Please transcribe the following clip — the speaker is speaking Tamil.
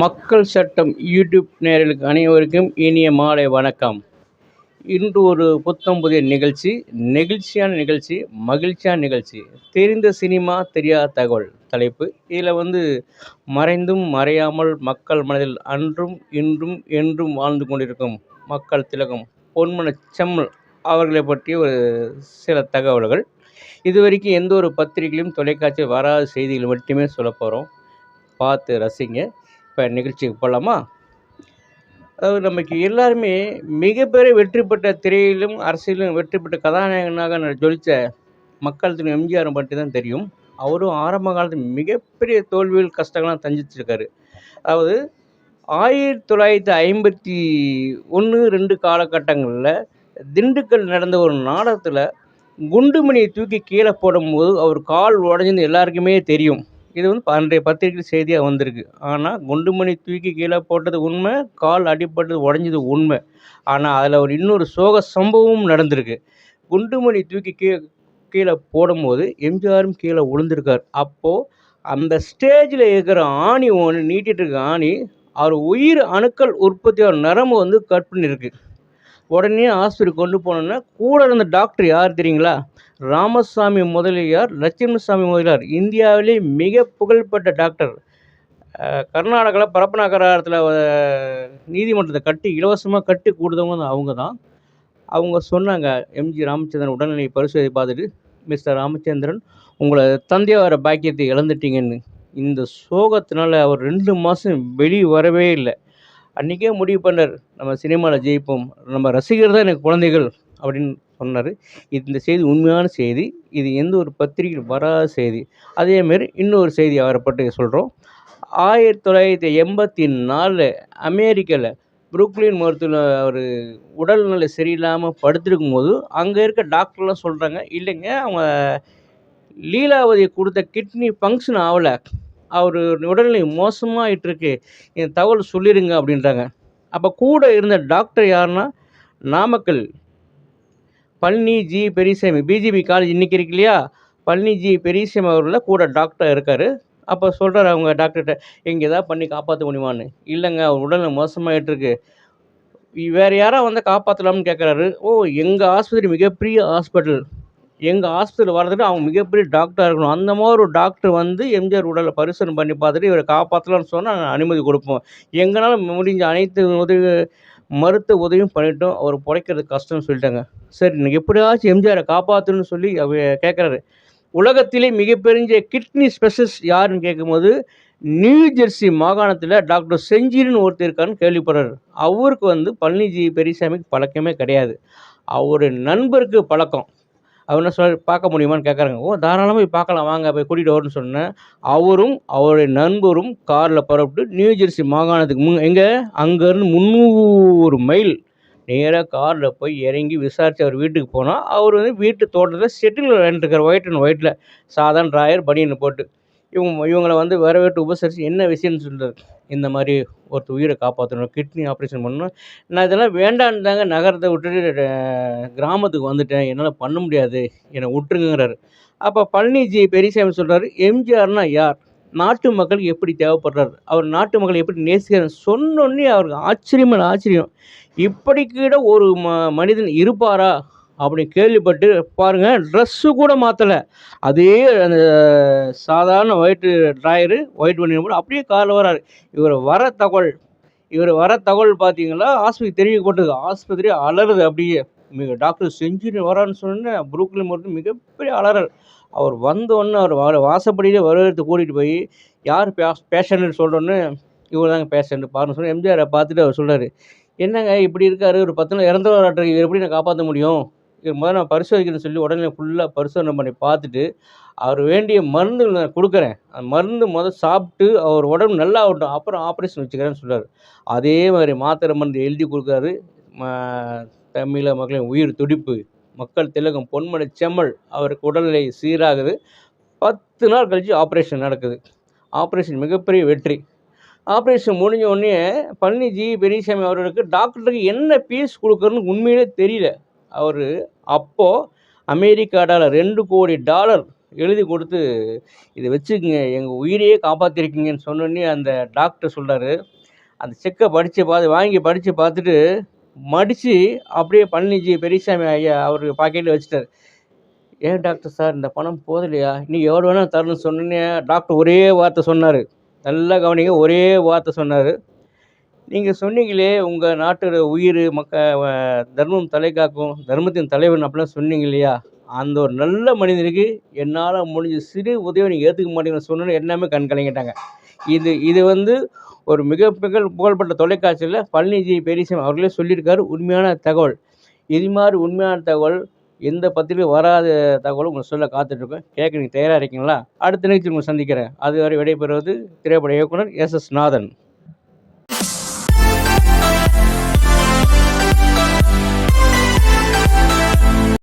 மக்கள் சட்டம் யூடியூப் நேரலுக்கு அனைவருக்கும் இனிய மாலை வணக்கம். இன்று ஒரு புத்தம் புதிய நிகழ்ச்சி நெகிழ்ச்சியான நிகழ்ச்சி மகிழ்ச்சியான நிகழ்ச்சி. தெரிந்த சினிமா தெரியாத தகவல் தலைப்பு. இதில் வந்து மறைந்தும் மறையாமல் மக்கள் மனதில் அன்றும் இன்றும் என்றும் வாழ்ந்து கொண்டிருக்கும் மக்கள் திலகம் பொன்மன செம்மல் அவர்களை பற்றிய ஒரு சில தகவல்கள். இதுவரைக்கும் எந்த ஒரு பத்திரிகையிலும் தொலைக்காட்சியில் வராத செய்திகள் மட்டுமே சொல்ல போகிறோம் பார்த்து ரசிங்க. இப்போ நிகழ்ச்சிக்கு போகலாமா அதாவது நமக்கு எல்லாருமே மிகப்பெரிய வெற்றி பெற்ற திரையிலும் அரசியலும் வெற்றி பெற்ற கதாநாயகனாக ஜொலித்த மக்கள் திரு எம்ஜிஆர் பற்றி தான் தெரியும். அவரும் ஆரம்ப காலத்தில் மிகப்பெரிய தோல்வியில் கஷ்டங்கள்லாம் தஞ்சிச்சிருக்காரு அதாவது ஆயிரத்தி தொள்ளாயிரத்தி ஐம்பத்தி ஒன்று ரெண்டு காலகட்டங்களில் திண்டுக்கல் நடந்த ஒரு நாடகத்தில் குண்டுமணியை தூக்கி கீழே போடும்போது அவர் கால் உடஞ்சுன்னு எல்லாருக்குமே தெரியும். இது வந்து அன்றைய பத்திரிகை செய்தியாக வந்திருக்கு. ஆனால் குண்டுமணி தூக்கி கீழே போட்டது உண்மை கால் அடிபட்டது உடஞ்சது உண்மை. ஆனால் அதில் ஒரு இன்னொரு சோக சம்பவமும் நடந்திருக்கு. குண்டுமணி தூக்கி கீழே கீழே போடும்போது எம்ஜிஆரும் கீழே விழுந்திருக்கார். அப்போது அந்த ஸ்டேஜில் இருக்கிற ஆணி ஒன்று நீட்டிட்டு இருக்க ஆணி அவர் உயிர் அணுக்கள் உற்பத்தியோட நரம்பு வந்து கட் பண்ணியிருக்கு. உடனே ஆஸ்பத்திரி கொண்டு போனோன்னா கூட இருந்த டாக்டர் யார் தெரியுங்களா? ராமசாமி முதலியார் லட்சுமணசாமி முதலியார். இந்தியாவிலே மிக புகழ்பெற்ற டாக்டர். கர்நாடகாவில் பரப்பனாகரத்தில் நீதிமன்றத்தை கட்டி இலவசமாக கட்டி கொடுத்தவங்க அவங்க தான். அவங்க சொன்னாங்க எம்ஜி ராமச்சந்திரன் உடல்நிலை பரிசோதி பார்த்துட்டு மிஸ்டர் ராமச்சந்திரன் உங்களை தந்தையார பாக்கியத்தை இழந்துட்டீங்கன்னு. இந்த சோகத்தினால அவர் ரெண்டு மாதம் வெளியே வரவே இல்லை. அன்றைக்கே முடிவு பண்ணார். நம்ம சினிமாவில் ஜெயிப்போம். நம்ம ரசிகர் தான் எனக்கு குழந்தைகள் அப்படின்னு சொன்னார். இந்த செய்தி உண்மையான செய்தி. இது எந்த ஒரு பத்திரிகையில் வராத செய்தி. அதேமாரி இன்னொரு செய்தி அவரை பற்றி சொல்கிறோம் ஆயிரத்தி தொள்ளாயிரத்தி எண்பத்தி நாலில் அமெரிக்காவில் புருக்லின் மருத்துவ அவர் உடல்நிலை சரியில்லாமல் படுத்திருக்கும் போது அங்கே இருக்க டாக்டர்லாம் சொல்கிறாங்க இல்லைங்க அவங்க லீலாவதி கொடுத்த கிட்னி ஃபங்க்ஷன் ஆகலை. அவர் உடல்நிலை மோசமாகிட்டு இருக்கு என் தகவல் சொல்லிடுங்க அப்படின்றாங்க. அப்போ கூட இருந்த டாக்டர் யாருன்னா Namakkal. Palani G Periyasamy. PGP college இன்னைக்கு இருக்கு இல்லையா? பழனி ஜி பெரியசாமி அவர்களில் கூட டாக்டர் இருக்கார். அப்போ சொல்கிறார் அவங்க டாக்டர்கிட்ட எங்கே ஏதாவது பண்ணி காப்பாற்ற முடியுமான்னு. இல்லைங்க அவர் உடல்நிலை மோசமாயிட்டு வேறு யாராக யாராவது வந்து காப்பாற்றலாம்னு கேட்குறாரு ஓ எங்கள் ஆஸ்பத்திரி மிகப்பெரிய ஹாஸ்பிட்டல். எங்கள் ஹாஸ்பிட்டல் வர்றதுக்கு அவங்க மிகப்பெரிய டாக்டராக இருக்கணும். அந்த மாதிரி ஒரு டாக்டர் வந்து எம்ஜிஆர் உடலை பரிசோதனை பண்ணி பார்த்துட்டு இவரை காப்பாற்றலாம்னு சொன்னால் நாங்கள் அனுமதி கொடுப்போம். எங்களால் முடிஞ்ச அனைத்து உதவி மருத்துவ உதவியும் பண்ணிட்டோம். அவர் பிழைக்கிறது கஷ்டம்னு சொல்லிட்டாங்க. சரி நீங்கள் எப்படியாச்சும் எம்ஜிஆரை காப்பாற்றணும்னு சொல்லி அவ கேட்குறாரு உலகத்திலே மிகப்பெரிய கிட்னி ஸ்பெஷலிஸ்ட் யாருன்னு கேட்கும்போது நியூ ஜெர்சி மாகாணத்தில் டாக்டர் செஞ்சின்னு ஒருத்தர் இருக்கான்னு கேள்விப்படுறாரு. அவருக்கு வந்து பழனிஜி பெரியசாமிக்கு பழக்கமே கிடையாது. அவருடைய நண்பருக்கு பழக்கம். அவர் என்ன சொல் பார்க்க முடியுமான்னு கேட்குறாங்க ஓ தாராளமாக போய் பார்க்கலாம். வாங்க போய் கூட்டிகிட்டு வரணும்னு சொன்னேன். அவரும் அவருடைய நண்பரும் காரில் புறப்பட்டு நியூ ஜெர்சி மாகாணத்துக்கு முன் எங்கே? அங்கேருந்து முந்நூறு மைல் நேராக காரில் போய் இறங்கி விசாரித்து அவர் வீட்டுக்கு போனால் அவர் வந்து வீட்டு தோட்டத்தில் செட்டில் விளையாண்டுருக்கார் ஒயிட் அண்ட் ஒயிட்டில் சாதாரண ட்ராயர் பனியனை போட்டு. இவங்க இவங்களை வந்து வரவேற்று உபசரித்து என்ன விஷயம்னு சொல்கிறார் இந்த மாதிரி ஒருத்தர் உயிரை காப்பாற்றணும் கிட்னி ஆப்ரேஷன் பண்ணணும். நான் இதெல்லாம் வேண்டான்னு தாங்க நகரத்தை விட்டுட்டு கிராமத்துக்கு வந்துட்டேன். என்னால் பண்ண முடியாது. என்னை விட்டுருங்கிறாரு அப்போ பழனிஜி பெரியசாமி சொல்கிறாரு எம்ஜிஆர்னா யார்? நாட்டு மக்களுக்கு எப்படி தேவைப்படுறாரு? அவர் நாட்டு மக்களை எப்படி நேசிக்கிறார்? சொன்னோன்னே அவருக்கு ஆச்சரியமான ஆச்சரியம். இப்படி கூட ஒரு ம மனிதன் இருப்பாரா? அப்படி கேள்விப்பட்டு பாருங்கள் ட்ரெஸ்ஸு கூட மாற்றலை அதே அந்த சாதாரண ஒயிட்டு ட்ராயரு ஒயிட் பண்ணி போட்டு அப்படியே காரில் வராரு. இவர் வர தகவல் இவர் வர தகவல் பார்த்தீங்கன்னா ஆஸ்பத்திரி தெரிவிக்கப்பட்டது ஆஸ்பத்திரி அலறுது அப்படியே. மிக டாக்டர் செஞ்சுரி வரான்னு சொன்ன புரூக்லின் மருத்துவ மிகப்பெரிய அலறல். அவர் வந்தோடனே அவர் வர வாசப்படியிலே வரவேற்று கூட்டிகிட்டு போய் யார் பே பேஷண்ட்னு சொல்கிறோன்னு இவர் தாங்க பேஷண்ட் பாருன்னு சொல்லி எம்ஜிஆரை பார்த்துட்டு அவர் சொல்கிறார் என்னங்க இப்படி இருக்காரு? ஒரு பத்து நாள் இறந்தவராட்டு இவர் எப்படி நான் காப்பாற்ற முடியும்? முதல்ல நான் பரிசோதிக்கணும்னு சொல்லி உடனே ஃபுல்லாக பரிசோதனை பண்ணி பார்த்துட்டு அவர் வேண்டிய மருந்து நான் கொடுக்குறேன். அந்த மருந்து முதல் சாப்பிட்டு அவர் உடம்பு நல்லா ஆகட்டும் அப்புறம் ஆப்ரேஷன் வச்சுக்கிறேன்னு சொல்கிறார் அதே மாதிரி மாத்திரை மருந்து எழுதி கொடுக்குறாரு. ம- தமிழக மக்களின் உயிர் துடிப்பு மக்கள் திலகம் பொன்மலை செம்மல் அவருக்கு உடல்நிலை சீராகுது. பத்து நாள் கழித்து ஆப்ரேஷன் நடக்குது. ஆப்ரேஷன் மிகப்பெரிய வெற்றி. ஆப்ரேஷன் முடிஞ்ச உடனே பழனிஜி பெரியசாமி அவர்களுக்கு டாக்டருக்கு என்ன பீஸ் கொடுக்குறன்னு உண்மையிலே தெரியல. அவர் அப்போது அமெரிக்கா டாலர் ரெண்டு கோடி டாலர் எழுதி கொடுத்து இதை வச்சுக்கோங்க எங்கள் உயிரையே காப்பாற்றிருக்கீங்கன்னு சொன்னோடனே அந்த டாக்டர் சொல்கிறாரு அந்த செக்கை படித்து பார்த்து வாங்கி படித்து பார்த்துட்டு மடித்து அப்படியே பழனிஜி பெரியசாமி ஐயா அவர் பாக்கெட்டில் வச்சுட்டார். ஏன் டாக்டர் சார் இந்த பணம் போதலையா? இன்னும் எவ்வளோ வேணால் தரணும்னு சொன்னோன்னே டாக்டர் ஒரே வார்த்தை சொன்னார். நல்லா கவனிங்க ஒரே வார்த்தை சொன்னார். நீங்கள் சொன்னீங்களே உங்கள் நாட்டோட உயிர் மக்க தர்மம் தலை காக்கும் தர்மத்தின் தலைவன் அப்படிலாம் சொன்னீங்க இல்லையா? அந்த ஒரு நல்ல மனிதனுக்கு என்னால் முடிஞ்ச சிறு உதவியை நீங்கள் ஏற்றுக்க மாட்டீங்கன்னு சொன்னோன்னு எல்லாமே கண் கலங்கிட்டாங்க. இது இது வந்து ஒரு மிக மிக புகழ்பெற்ற தொலைக்காட்சியில் பழனிஜி பெரியசாமி அவர்களே சொல்லியிருக்காரு. உண்மையான தகவல். இது மாதிரி உண்மையான தகவல் எந்த பத்திரிகையும் வராத தகவலும் உங்களுக்கு சொல்ல காத்துட்ருக்கேன் கேட்க நீங்கள் தயாராக இருக்கீங்களா? அடுத்த நிகழ்ச்சி உங்களை சந்திக்கிறேன். அதுவரை விடைபெறுவது திரைப்பட இயக்குனர் எஸ் எஸ் நாதன்.